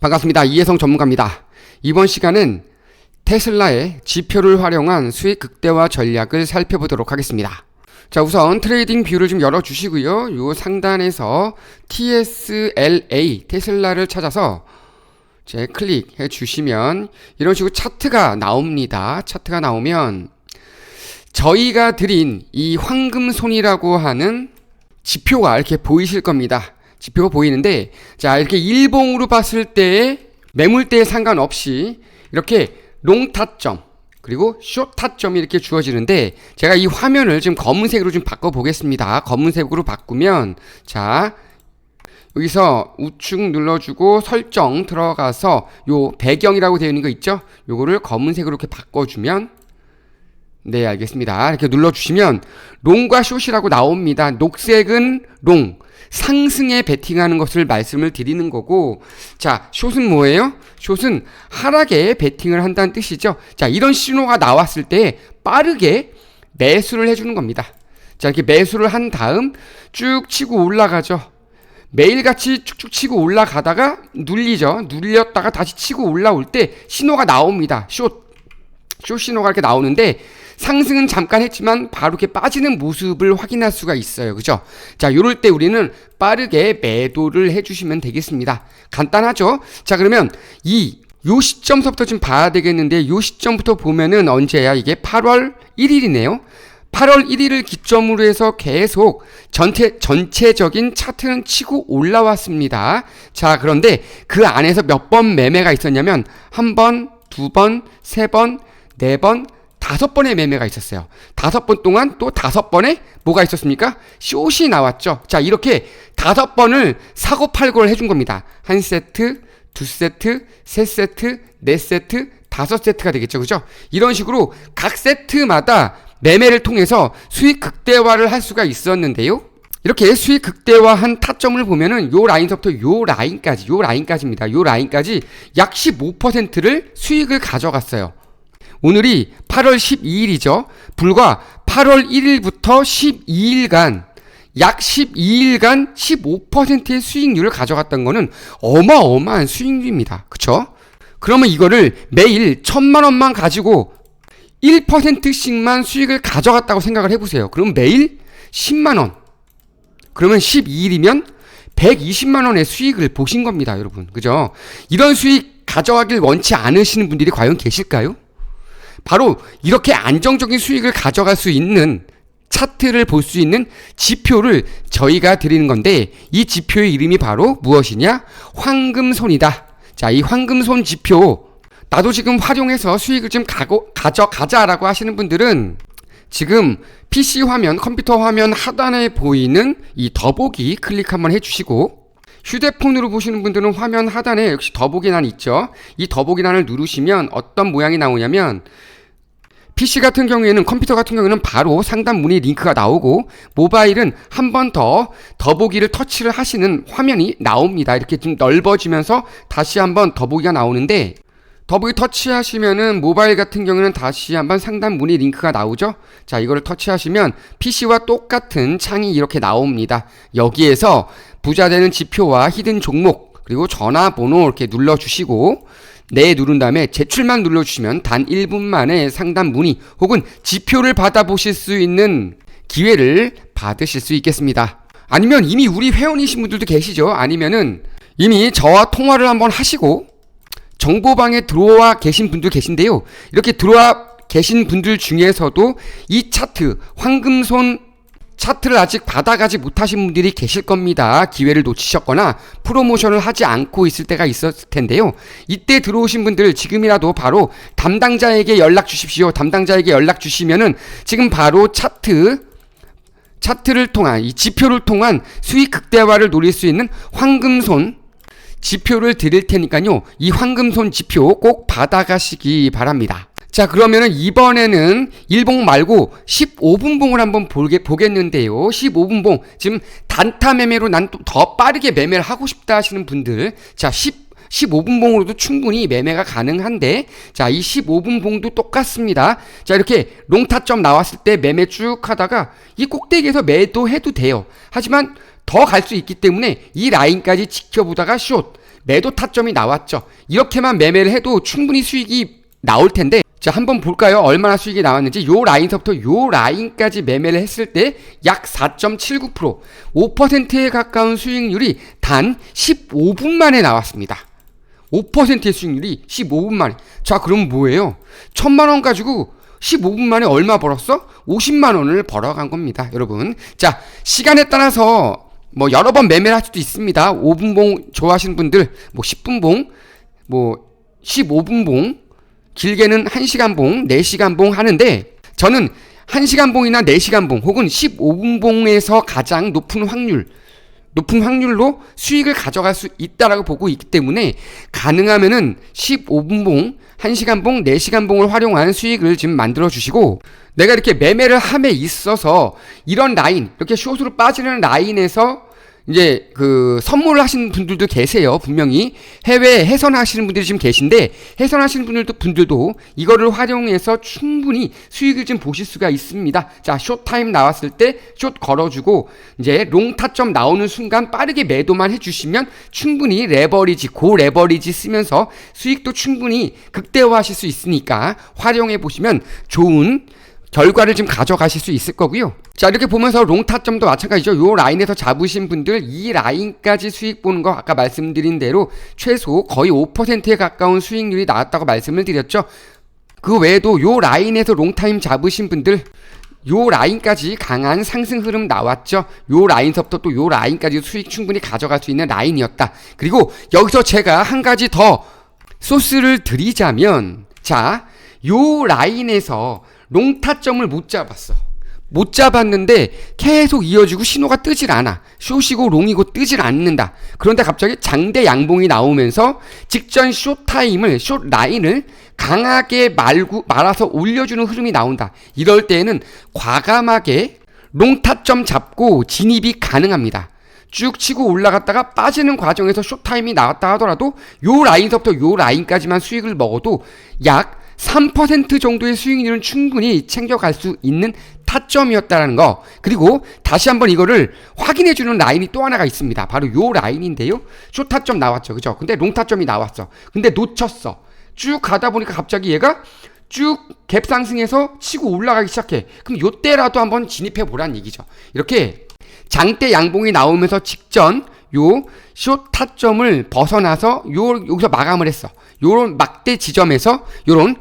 반갑습니다. 이혜성 전문가입니다. 이번 시간은 테슬라의 지표를 활용한 수익 극대화 전략을 살펴보도록 하겠습니다. 자, 우선 트레이딩 뷰를 좀 열어주시고요. 요 상단에서 TSLA, 테슬라를 찾아서 제 클릭해 주시면 이런 식으로 차트가 나옵니다. 차트가 나오면 저희가 드린 이 황금손이라고 하는 지표가 이렇게 보이실 겁니다. 지표가 보이는데 자 이렇게 일봉으로 봤을 때 매물대에 상관없이 이렇게 롱 타점 그리고 숏 타점이 이렇게 주어지는데 제가 이 화면을 지금 검은색으로 좀 바꿔 보겠습니다. 검은색으로 바꾸면 자 여기서 우측 눌러주고 설정 들어가서 요 배경이라고 되어 있는 거 있죠? 요거를 검은색으로 이렇게 바꿔주면 네, 알겠습니다. 이렇게 눌러주시면 롱과 숏이라고 나옵니다. 녹색은 롱, 상승에 베팅하는 것을 말씀을 드리는 거고, 자, 숏은 뭐예요? 숏은 하락에 베팅을 한다는 뜻이죠. 자, 이런 신호가 나왔을 때 빠르게 매수를 해주는 겁니다. 자, 이렇게 매수를 한 다음 쭉 치고 올라가죠. 매일같이 쭉쭉 치고 올라가다가 눌리죠. 눌렸다가 다시 치고 올라올 때 신호가 나옵니다. 숏. 숏 신호가 이렇게 나오는데 상승은 잠깐 했지만 바로 이렇게 빠지는 모습을 확인할 수가 있어요. 그죠? 자, 요럴 때 우리는 빠르게 매도를 해주시면 되겠습니다. 간단하죠? 자, 그러면 이, 요 시점서부터 좀 봐야 되겠는데, 요 시점부터 보면은 언제야? 이게 8월 1일이네요. 8월 1일을 기점으로 해서 계속 전체, 전체적인 차트는 치고 올라왔습니다. 자, 그런데 그 안에서 몇 번 매매가 있었냐면, 한 번, 두 번, 세 번, 네 번, 다섯 번의 매매가 있었어요. 다섯 번 동안 또 다섯 번의 뭐가 있었습니까? 숏이 나왔죠. 자, 이렇게 다섯 번을 사고 팔고를 해준 겁니다. 한 세트, 두 세트, 세 세트, 네 세트, 다섯 세트가 되겠죠. 그죠? 이런 식으로 각 세트마다 매매를 통해서 수익 극대화를 할 수가 있었는데요. 이렇게 수익 극대화한 타점을 보면은 요 라인서부터 요 라인까지, 요 라인까지입니다. 요 라인까지 약 15%를 수익을 가져갔어요. 오늘이 8월 12일이죠. 불과 8월 1일부터 12일간 약 12일간 15%의 수익률을 가져갔던 거는 어마어마한 수익률입니다. 그쵸? 그러면 이거를 매일 천만 원만 가지고 1%씩만 수익을 가져갔다고 생각을 해보세요. 그럼 매일 10만 원. 그러면 12일이면 120만 원의 수익을 보신 겁니다, 여러분. 그죠? 이런 수익 가져가길 원치 않으시는 분들이 과연 계실까요? 바로 이렇게 안정적인 수익을 가져갈 수 있는 차트를 볼 수 있는 지표를 저희가 드리는 건데 이 지표의 이름이 바로 무엇이냐? 황금손이다. 자, 이 황금손 지표 나도 지금 활용해서 수익을 좀 가고, 가져가자라고 하시는 분들은 지금 PC 화면, 컴퓨터 화면 하단에 보이는 이 더보기 클릭 한번 해주시고 휴대폰으로 보시는 분들은 화면 하단에 역시 더보기란 있죠. 이 더보기란을 누르시면 어떤 모양이 나오냐면 PC 같은 경우에는 컴퓨터 같은 경우에는 바로 상단 문의 링크가 나오고 모바일은 한 번 더 더보기를 터치를 하시는 화면이 나옵니다. 이렇게 좀 넓어지면서 다시 한번 더보기가 나오는데 더보기 터치하시면은 모바일 같은 경우는 다시 한번 상단 문의 링크가 나오죠. 자, 이거를 터치하시면 PC와 똑같은 창이 이렇게 나옵니다. 여기에서 부자 되는 지표와 히든 종목 그리고 전화번호 이렇게 눌러주시고 네 누른 다음에 제출만 눌러주시면 단 1분 만에 상담 문의 혹은 지표를 받아보실 수 있는 기회를 받으실 수 있겠습니다. 아니면 이미 우리 회원이신 분들도 계시죠? 아니면은 이미 저와 통화를 한번 하시고 정보방에 들어와 계신 분들 계신데요. 이렇게 들어와 계신 분들 중에서도 이 차트 황금손 차트를 아직 받아가지 못하신 분들이 계실 겁니다. 기회를 놓치셨거나 프로모션을 하지 않고 있을 때가 있었을 텐데요. 이때 들어오신 분들 지금이라도 바로 담당자에게 연락 주십시오. 담당자에게 연락 주시면은 지금 바로 차트 차트를 통한 이 지표를 통한 수익 극대화를 노릴 수 있는 황금손 지표를 드릴 테니까요. 이 황금손 지표 꼭 받아가시기 바랍니다. 자, 그러면은 이번에는 1봉 말고 15분봉을 한번 보게, 보겠는데요. 15분봉. 지금 단타 매매로 난또더 빠르게 매매를 하고 싶다 하시는 분들. 자, 10, 15분봉으로도 충분히 매매가 가능한데, 자, 이 15분봉도 똑같습니다. 자, 이렇게 롱타점 나왔을 때 매매 쭉 하다가 이 꼭대기에서 매도해도 돼요. 하지만 더 갈 수 있기 때문에 이 라인까지 지켜보다가 숏, 매도 타점이 나왔죠. 이렇게만 매매를 해도 충분히 수익이 나올 텐데 자 한번 볼까요? 얼마나 수익이 나왔는지 요 라인서부터 요 라인까지 매매를 했을 때 약 4.79% 5%에 가까운 수익률이 단 15분 만에 나왔습니다. 5%의 수익률이 15분 만에. 자, 그럼 뭐예요? 천만 원 가지고 15분 만에 얼마 벌었어? 50만 원을 벌어간 겁니다, 여러분. 자, 시간에 따라서 뭐 여러 번 매매를 할 수도 있습니다. 5분 봉 좋아하시는 분들, 뭐 10분 봉, 뭐 15분 봉, 길게는 1시간 봉, 4시간 봉 하는데 저는 1시간 봉이나 4시간 봉 혹은 15분 봉에서 가장 높은 확률 높은 확률로 수익을 가져갈 수 있다라고 보고 있기 때문에 가능하면은 15분 봉, 1시간 봉, 4시간 봉을 활용한 수익을 지금 만들어 주시고 내가 이렇게 매매를 함에 있어서 이런 라인, 이렇게 숏으로 빠지는 라인에서 이제 그 선물을 하시는 분들도 계세요. 분명히 해외 해선하시는 분들이 지금 계신데 해선하시는 분들도 분들도 이거를 활용해서 충분히 수익을 좀 보실 수가 있습니다. 자, 숏타임 나왔을 때 숏 걸어주고 이제 롱 타점 나오는 순간 빠르게 매도만 해주시면 충분히 레버리지 고 레버리지 쓰면서 수익도 충분히 극대화하실 수 있으니까 활용해 보시면 좋은 결과를 좀 가져가실 수 있을 거고요. 자 이렇게 보면서 롱 타점도 마찬가지죠. 요 라인에서 잡으신 분들 이 라인까지 수익 보는 거 아까 말씀드린 대로 최소 거의 5%에 가까운 수익률이 나왔다고 말씀을 드렸죠. 그 외에도 요 라인에서 롱타임 잡으신 분들 요 라인까지 강한 상승 흐름 나왔죠. 요 라인서부터 또 요 라인까지 수익 충분히 가져갈 수 있는 라인이었다. 그리고 여기서 제가 한 가지 더 소스를 드리자면 자, 요 라인에서 롱타점을 못 잡았어. 못 잡았는데 계속 이어지고 신호가 뜨질 않아. 숏이고 롱이고 뜨질 않는다. 그런데 갑자기 장대 양봉이 나오면서 직전 숏 타임을, 숏 라인을 강하게 말고, 말아서 올려주는 흐름이 나온다. 이럴 때에는 과감하게 롱타점 잡고 진입이 가능합니다. 쭉 치고 올라갔다가 빠지는 과정에서 쇼타임이 나왔다 하더라도 요 라인서부터 요 라인까지만 수익을 먹어도 약 3% 정도의 수익률은 충분히 챙겨갈 수 있는 타점이었다는 거. 그리고 다시 한번 이거를 확인해 주는 라인이 또 하나가 있습니다. 바로 요 라인인데요. 쇼 타점 나왔죠. 그죠? 근데 롱 타점이 나왔어. 근데 놓쳤어. 쭉 가다 보니까 갑자기 얘가 쭉 갭 상승해서 치고 올라가기 시작해. 그럼 요때라도 한번 진입해 보란 얘기죠. 이렇게 장대 양봉이 나오면서 직전 요숏 타점을 벗어나서 요 여기서 마감을 했어. 요런 막대 지점에서 요런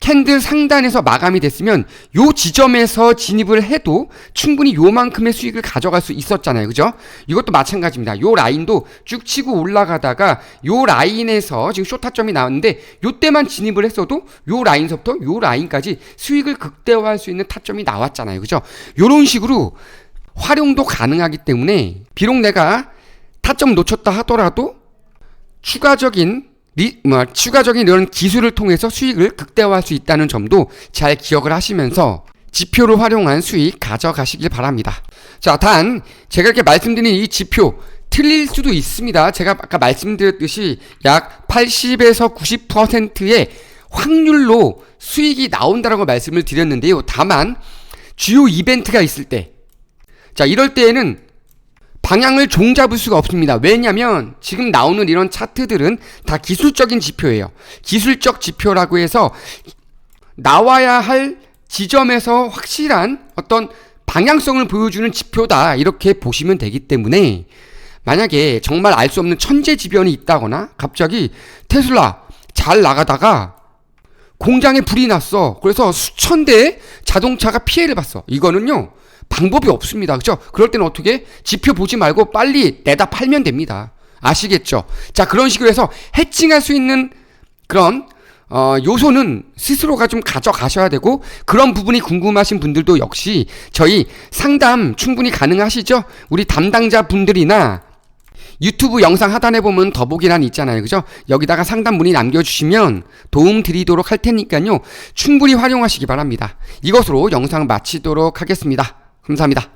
캔들 상단에서 마감이 됐으면 요 지점에서 진입을 해도 충분히 요만큼의 수익을 가져갈 수 있었잖아요. 그죠? 이것도 마찬가지입니다. 요 라인도 쭉 치고 올라가다가 요 라인에서 지금 쇼타점이 나왔는데 요때만 진입을 했어도 요 라인서부터 요 라인까지 수익을 극대화할 수 있는 타점이 나왔잖아요. 그죠? 요런 식으로 활용도 가능하기 때문에 비록 내가 타점 놓쳤다 하더라도 추가적인 리, 뭐, 추가적인 이런 기술을 통해서 수익을 극대화할 수 있다는 점도 잘 기억을 하시면서 지표를 활용한 수익 가져가시길 바랍니다. 자, 단, 제가 이렇게 말씀드린 이 지표, 틀릴 수도 있습니다. 제가 아까 말씀드렸듯이 약 80에서 90%의 확률로 수익이 나온다라고 말씀을 드렸는데요. 다만, 주요 이벤트가 있을 때, 자, 이럴 때에는 방향을 종잡을 수가 없습니다. 왜냐하면 지금 나오는 이런 차트들은 다 기술적인 지표예요. 기술적 지표라고 해서 나와야 할 지점에서 확실한 어떤 방향성을 보여주는 지표다. 이렇게 보시면 되기 때문에 만약에 정말 알 수 없는 천재지변이 있다거나 갑자기 테슬라 잘 나가다가 공장에 불이 났어. 그래서 수천 대의 자동차가 피해를 봤어. 이거는요. 방법이 없습니다. 그죠? 그럴 때는 어떻게? 지표 보지 말고 빨리 내다 팔면 됩니다. 아시겠죠? 자, 그런 식으로 해서 해칭할 수 있는 그런 어, 요소는 스스로가 좀 가져가셔야 되고 그런 부분이 궁금하신 분들도 역시 저희 상담 충분히 가능하시죠? 우리 담당자 분들이나 유튜브 영상 하단에 보면 더보기란 있잖아요. 그죠? 여기다가 상담 문의 남겨주시면 도움 드리도록 할 테니까요. 충분히 활용하시기 바랍니다. 이것으로 영상 마치도록 하겠습니다. 감사합니다.